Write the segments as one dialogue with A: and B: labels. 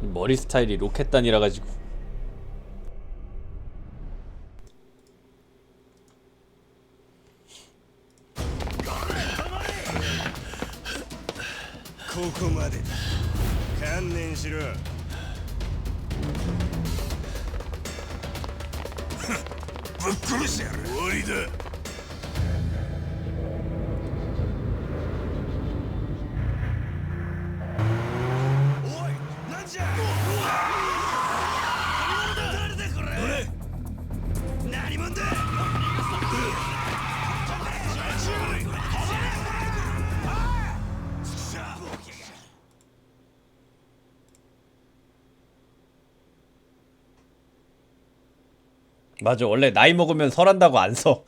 A: 머리 스타일이 로켓단이라 가지고 맞아 원래 나이 먹으면 설한다고 안 서.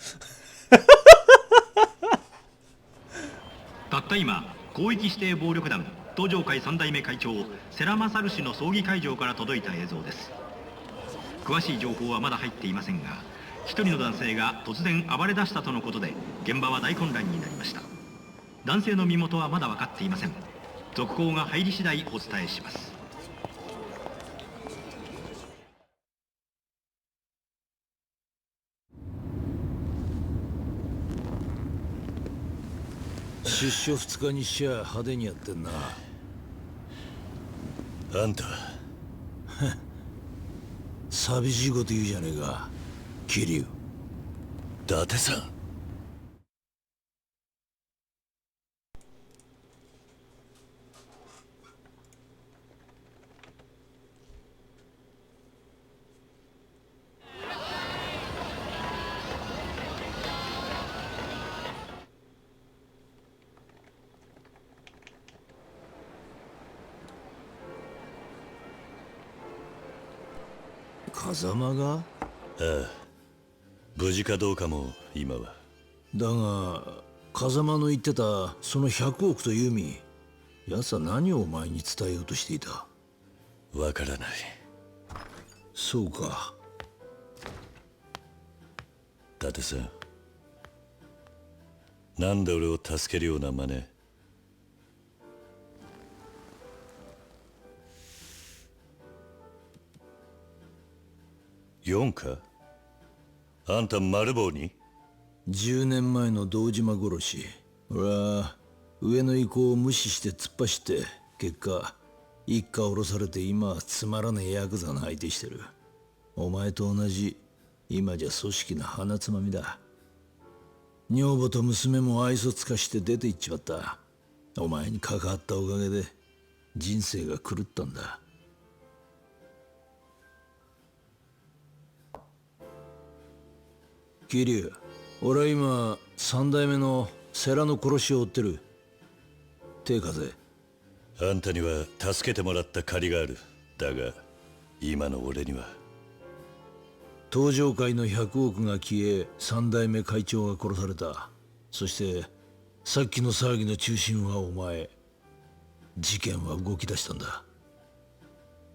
B: たった今広域指定暴力団東上会三代目会長世良勝氏の葬儀会場から届いた映像です詳しい情報はまだ入っていませんが一人の男性が突然暴れ出したとのことで現場は大混乱になりました男性の身元はまだ分かっていません続報が入り次第お伝えします
C: 出所2日にしちゃ派手にやってんな。
D: あんた。
C: 寂しいこと言うじゃねえか桐生。
D: 伊達さん
C: 風間が？
D: ああ。無事かどうかも今は。
C: だが風間の言ってたその100億とユミ奴は何をお前に伝えようとしていた？
D: わからない。
C: そうか。
D: 伊達さん。なんで俺を助けるような真似4か？あんた丸棒に
C: ？10年前の堂島殺し。俺は上の意向を無視して突っ走って結果一家降ろされて今はつまらねえヤクザの相手してる。お前と同じ今じゃ組織の鼻つまみだ。女房と娘も愛想つかして出て行っちまった。お前に関わったおかげで人生が狂ったんだ。桐生俺は今三代目の世良の殺しを追ってる。手風。
D: あんたには助けてもらった借りがある。だが今の俺には。
C: 東上会の100億が消え三代目会長が殺された。そしてさっきの騒ぎの中心はお前。事件は動き出したんだ。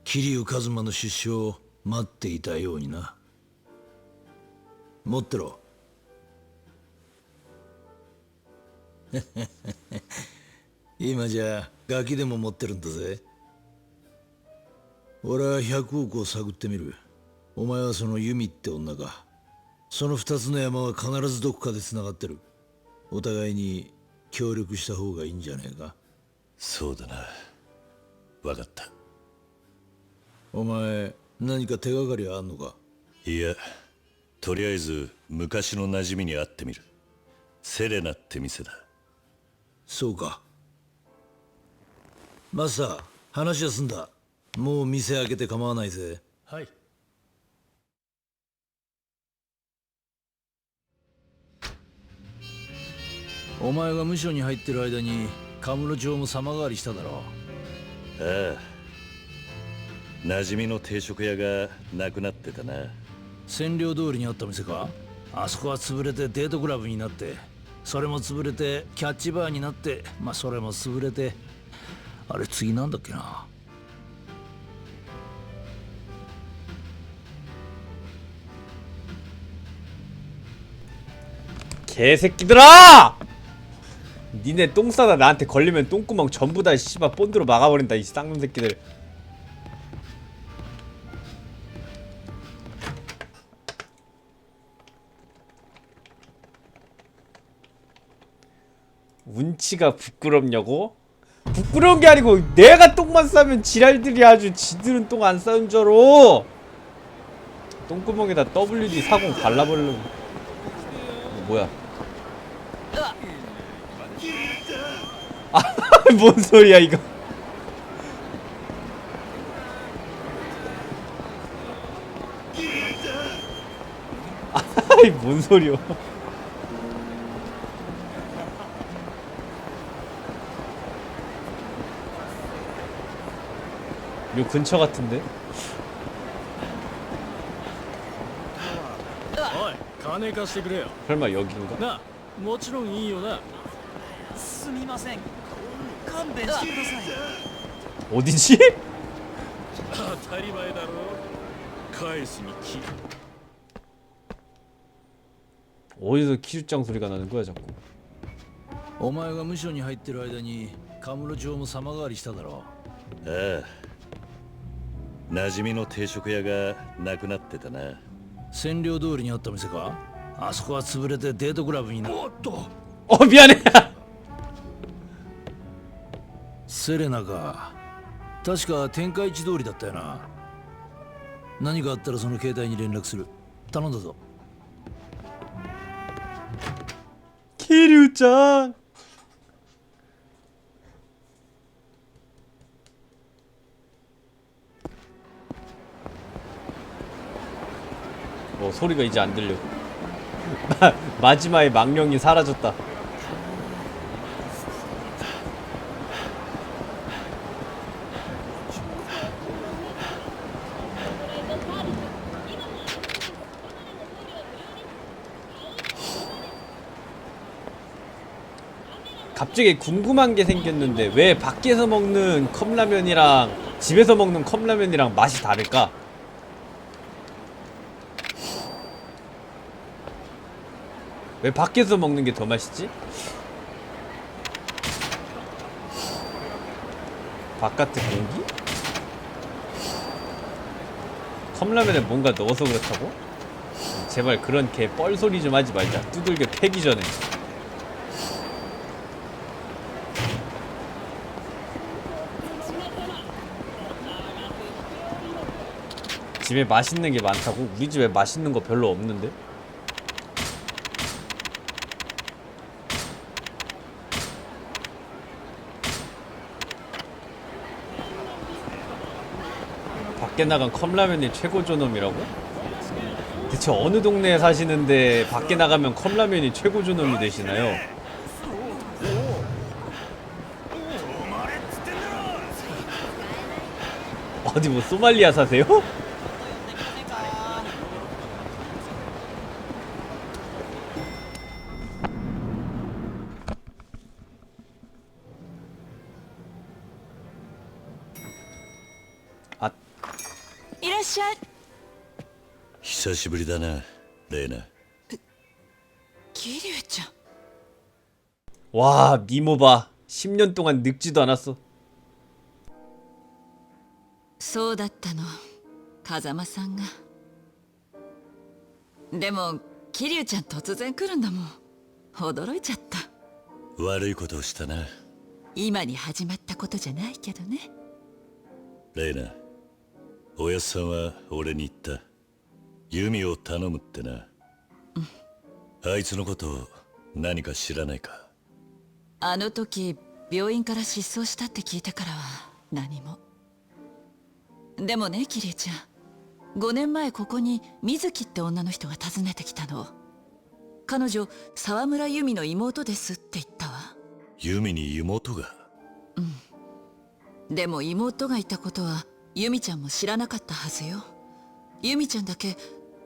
C: 桐生一馬の出所を待っていたようにな持ってろ。今じゃガキでも持ってるんだぜ。俺は100億を探ってみる。お前はそのユミって女か。その二つの山は必ずどこかで繋がってる。お互いに協力した方がいいんじゃねえか。
D: そうだな。分かった。
C: お前何か手がかりはあんのか？
D: いやとりあえず昔の馴染みに会ってみる。セレナって店だ。
C: そうか。マスター話は済んだ。もう店開けて構わないぜ。
A: はい。
C: お前が無所に入ってる間にカムロ町も様変わりしただろ
D: ああ。馴染みの定食屋がなくなってたな
C: 占領通りにあった店かあそこは潰れてデートクラブになってそれも潰れてキャッチバーになってまあそれも潰れてあれ次なんだっけな
A: 개 개새끼들아! 니네 똥 싸다 나한테 걸리면 똥구멍 전부 다 씨발 본드로 막아버린다 이 쌍놈 새끼들 운치가 부끄럽냐고? 부끄러운 게 아니고 내가 똥만 싸면 지랄들이 아주 지들은 똥 안 싸는 줄 알아 똥구멍에다 WD 40 발라버리는 어, 뭐야? 아뭔 소리야 이거? 아이 뭔 소리야 요 근처 같은데?
E: おい金貸してくれよ
A: 설마 여긴가?
E: なもちろんいいよな
F: すみません勘弁してください
A: 어디지?
E: 当たり前だろ返しに来る
A: 어디서 키주짱 소리가 나는 거야 자꾸
C: お前が無所に入ってる間にカムロ町も様変わりしただろ
D: ああ 馴染みの定食屋がなくなってたな。
C: 占領通りにあった店か？あそこは潰れてデートクラブになおっと！
A: おびやね
C: セレナか。確か天下一通りだったよな。何かあったらその携帯に連絡する。頼んだぞ。
A: キリュウちゃん。 어 소리가 이제 안 들려 마, 마지막에 망령이 사라졌다 갑자기 궁금한 게 생겼는데 왜 밖에서 먹는 컵라면이랑 집에서 먹는 컵라면이랑 맛이 다를까? 왜 밖에서 먹는 게 더 맛있지? 바깥의 공기? 컵라면에 뭔가 넣어서 그렇다고? 제발 그런 개 뻘소리 좀 하지 말자 두들겨 패기 전에 집에 맛있는 게 많다고? 우리 집에 맛있는 거 별로 없는데? 밖에 나간 컵라면이 최고 존엄이라고? 대체 어느 동네에 사시는데 밖에 나가면 컵라면이 최고 존엄이 되시나요? 어디 뭐 소말리아 사세요?
F: っしゃい
D: 久しぶりだなレイナ
F: 桐生ちゃん
A: 와 미모 봐 10년 동안 늙지도 않았어
F: そうだったの風間さんがでも桐生ちゃん突然来るんだもん驚いちゃった
D: 悪いことをしたな
F: 今に始まったことじゃないけどね
D: レイナ おやっさんは俺に言った。弓を頼むってな、あいつのこと何か知らないか？
F: あの時病院から失踪したって聞いてからは何も。でもね桐生ちゃん。5年前ここに水木って女の人が訪ねてきたの。彼女沢村由美の妹ですって言ったわ。
D: 弓に妹が？
F: でも妹がいたことは由美ちゃんも知らなかったはずよ。由美ちゃんだけ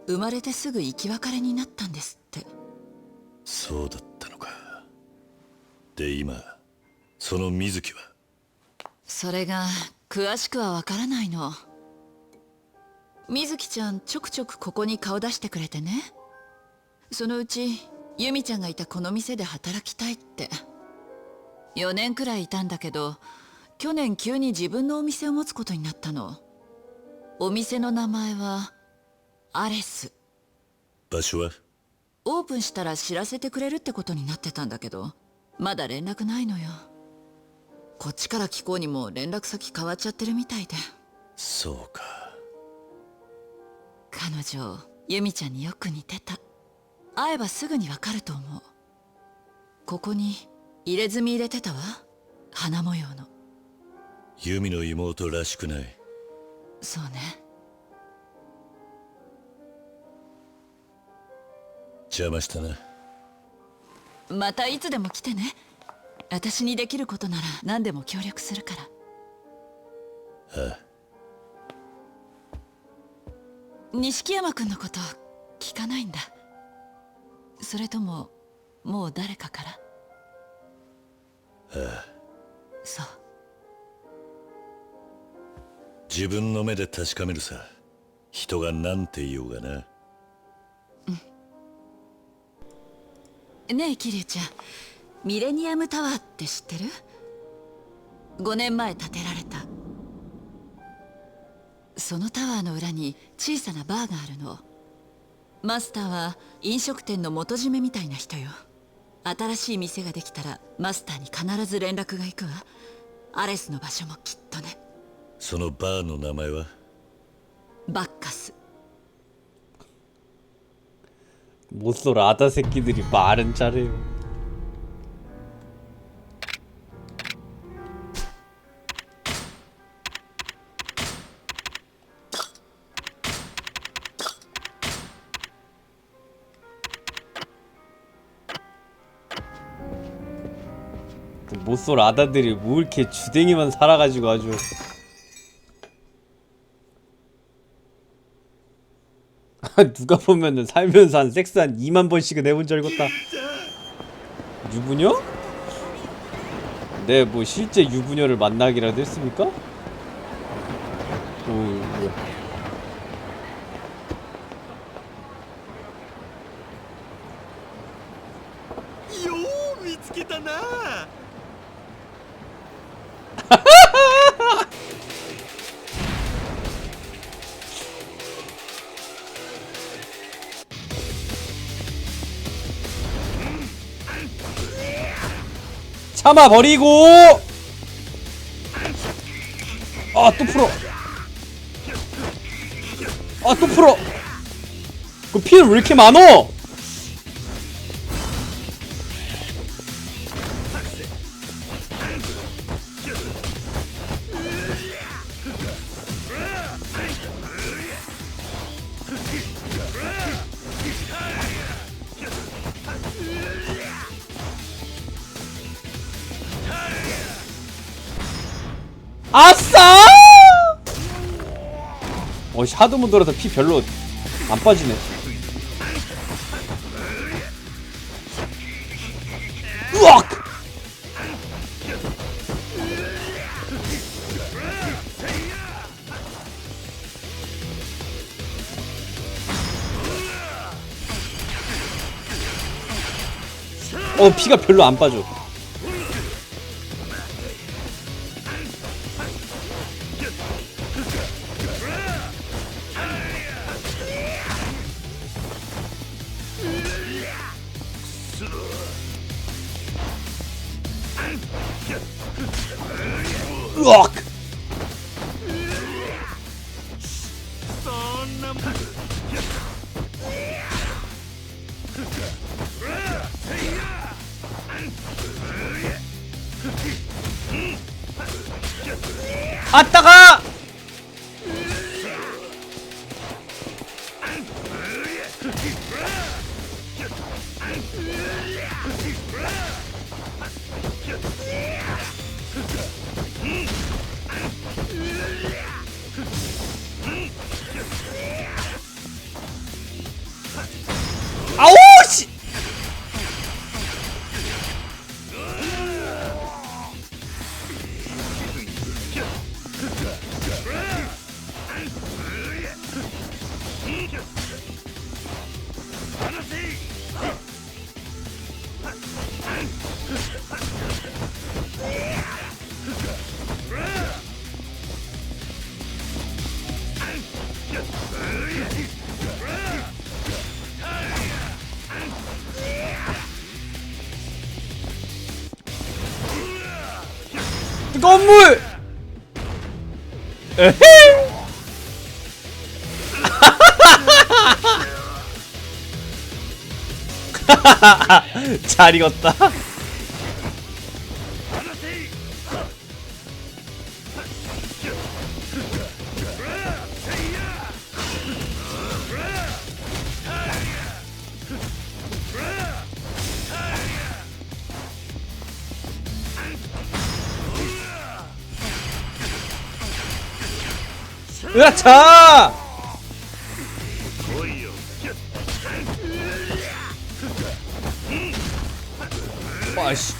F: 生まれてすぐ生き別れになったんですって。
D: そうだったのか。で今その水木は？
F: それが詳しくはわからないの。水木ちゃんちょくちょくここに顔出してくれてね。そのうち由美ちゃんがいたこの店で働きたいって。4年くらいいたんだけど去年急に自分のお店を持つことになったの。お店の名前はアレス。
D: 場所は？
F: オープンしたら知らせてくれるってことになってたんだけどまだ連絡ないのよ。こっちから聞こうにも連絡先変わっちゃってるみたいで。
D: そうか。
F: 彼女ユミちゃんによく似てた。会えばすぐにわかると思う。ここに入れ墨入れてたわ。花模様の
D: ユミの妹らしくない。
F: そうね。
D: 邪魔したな。
F: またいつでも来てね。私にできることなら何でも協力するから。
D: ああ。
F: 錦山君のこと聞かないんだ。それとももう誰かから？
D: ああ。
F: そう
D: 自分の目で確かめるさ。人が何て言おうがな。
F: うんねえ桐生ちゃん。ミレニアムタワーって知ってる ?5 年前建てられた。そのタワーの裏に小さなバーがあるの。マスターは飲食店の元締めみたいな人よ。新しい店ができたらマスターに必ず連絡が行くわ。アレスの場所もきっとね。
D: そのバーの名前は
F: バッカス
A: 못쏠 아다 새끼들이 말은 잘해요. 못쏠 아다들이 뭐 이렇게 주댕이만 살아가지고 아주 누가 보면은 살면서 한 섹스 한 2만 번씩은 해본 줄 알겠다. 유부녀? 네, 뭐 실제 유부녀를 만나기라도 했습니까? 오, 뭐야. 하마 버리고. 아 또 풀어. 아 또 풀어. 그 피는 왜 이렇게 많어? 하도 못 들어서 피 별로 안 빠지네. 으악! 어 피가 별로 안 빠져. 괴물! 잘 익었다. 으아차! 어, 아이씨.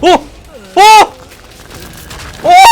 A: 오! 오! 오!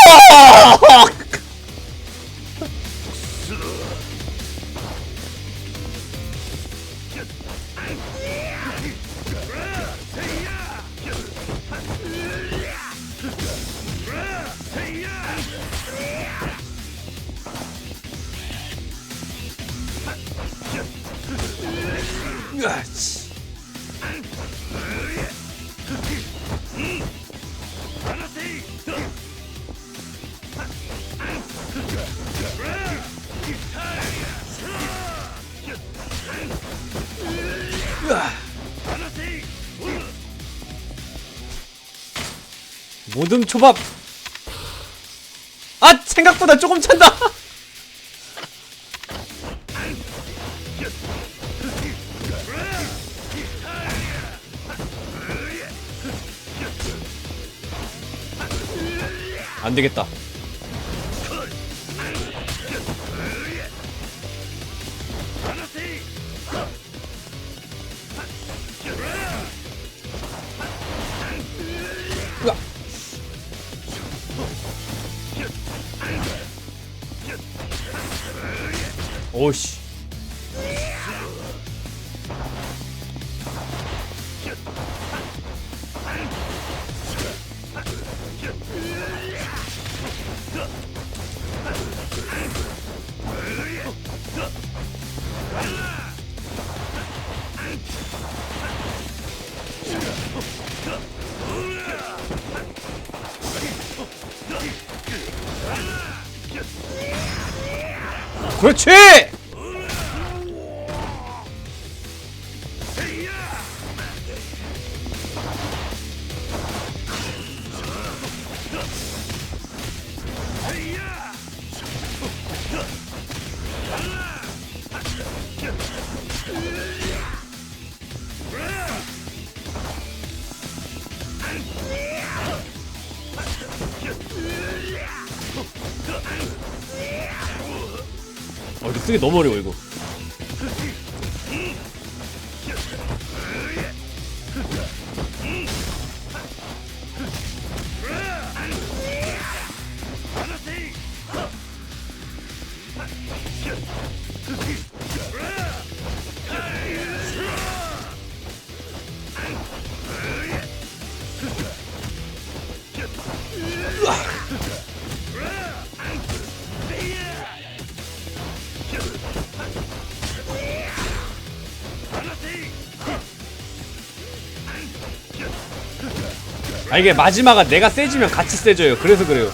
A: 모듬 초밥. 아 생각보다 조금 찬다. 안 되겠다. 그렇지! 쓰기 너무 어려워, 이거. 아, 이게 마지막은 내가 세지면 같이 세져요. 그래서 그래요.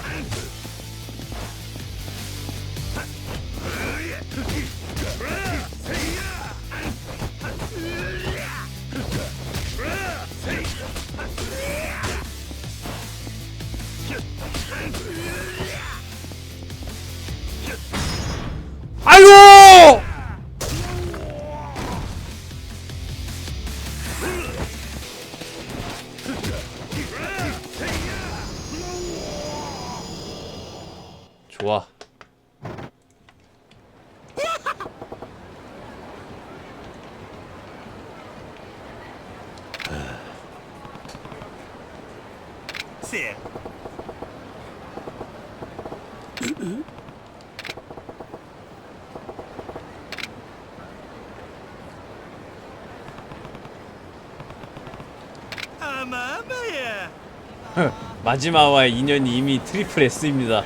A: 마지막와의 인연이 이미 트리플 S입니다.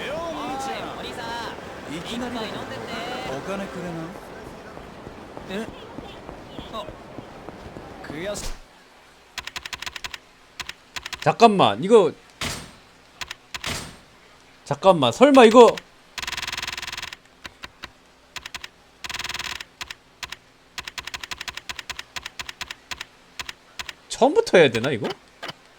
A: 잠깐만 이거 잠깐만 설마 이거 처음부터 해야 되나 이거?